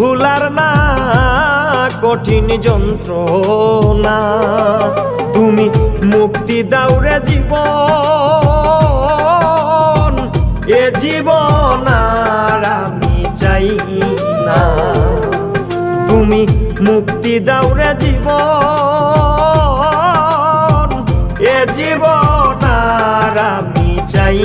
ভুলার না, কঠিন যন্ত্রণা। তুমি মুক্তি দাউরে জীবন, এ জীবন আর আমি চাই না। তুমি মুক্তি দাউরে জীবন, এ জীবন আর আমি চাই